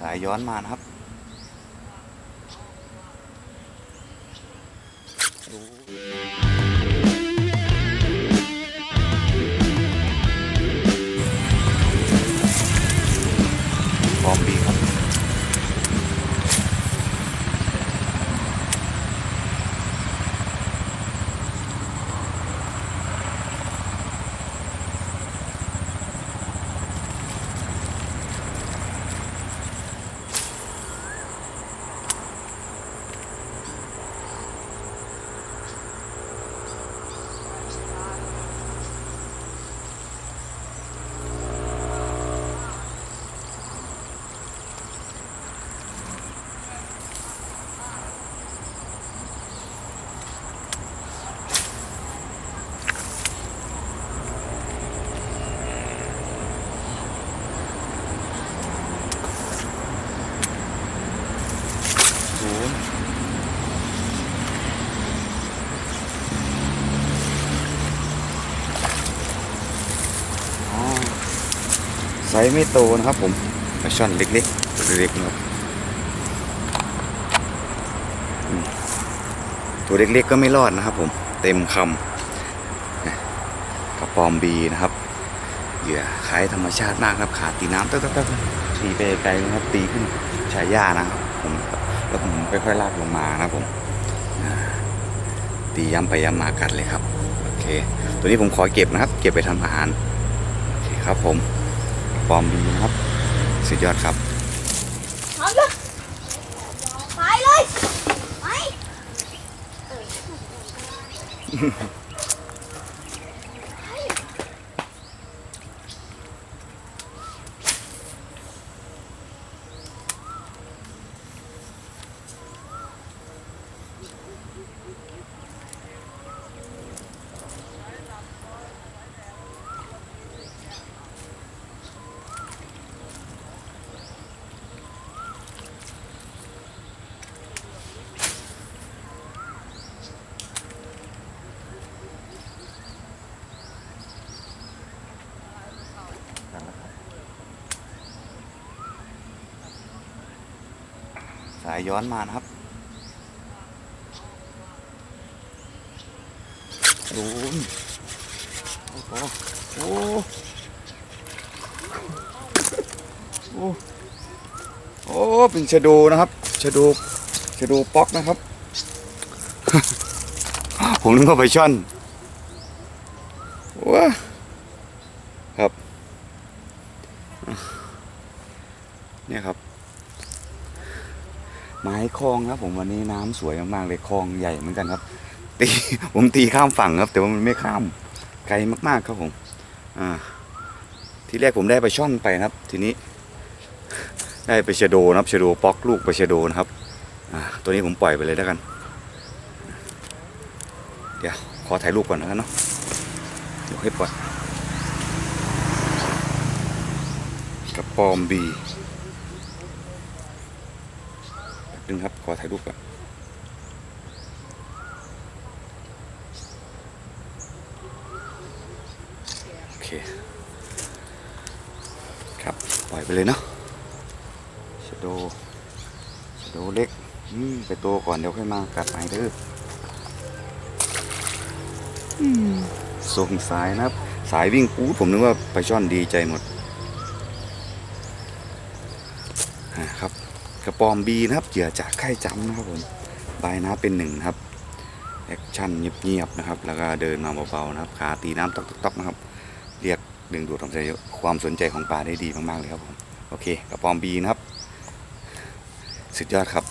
สายย้อนมานะครับพร้อมบี ศูนย์อ๋อ ไซส์ไม่โตนะครับผมปลาช่อนเล็กๆตัวเล็กๆนะครับตัวเล็กๆก็ไม่รอดนะครับผมเต็มคำกระปอมบีนะครับเหยื่อคล้ายธรรมชาติมากครับขาตีน้ำตึ๊กตึ๊กตีไปไกลนะครับตีขึ้นชายหญ้านะครับผมแล้วผมค่อยๆลากลงมานะผมตีย้ำไปย้ำมากัดเลยครับโอเค ตัวนี้ผมขอเก็บนะครับ เก็บไปทำอาหารโอเคครับผม ฟอมดีนะครับ สุดยอดครับไปเลยไป สายย้อนมานะครับ ดูนโอ้โหโอ้โอ้โอ้เป็นชะโดนะครับชะโดชะโดป๊อกนะครับ ผมนึกว่าไปช่อนว้าครับ เนี่ยครับ ไม้คลองครับ ผมวันนี้น้ำสวยมากๆเลยคลองใหญ่เหมือนกันครับ ตีผมตีข้ามฝั่งครับ แต่ว่ามันไม่ข้ามไกลมากๆครับผม อ่า ที่แรกผมได้ไปช่อนไปครับ ทีนี้ ได้ไปชะโดนะครับชะโดป๊อกลูกไปชะโดนะครับ อ่า ตัวนี้ผมปล่อยไปเลยแล้วกัน เดี๋ยวขอถ่ายรูปก่อนแล้วกันเนาะเดี๋ยวให้ปล่อยกระปอมบีแป๊บ นึงครับ ขอถ่ายรูปก่อนโอเค ครับ ปล่อยไปเลยเนาะชโดชโดเล็กอืมไปโตก่อนเดี๋ยวค่อยมากัดใหม่เด้ออืมส่งสายนะครับ สายวิ่งปูดผมนึกว่าไปช่อนดีใจหมดอ่าครับ กระปอมบีนะครับเหยื่อจากไข่จำนะครับผมบายน้ำเป็นหนึ่งครับแอคชั่นเงียบๆนะครับ แล้วก็เดินมาเบาๆนะครับขาตีน้ำตอกๆนะครับ เรียกดึงดูดความสนใจความสนใจของปลาได้ดีมากๆเลยครับผม โอเคกระปอมบีนะครับ สุดยอดครับ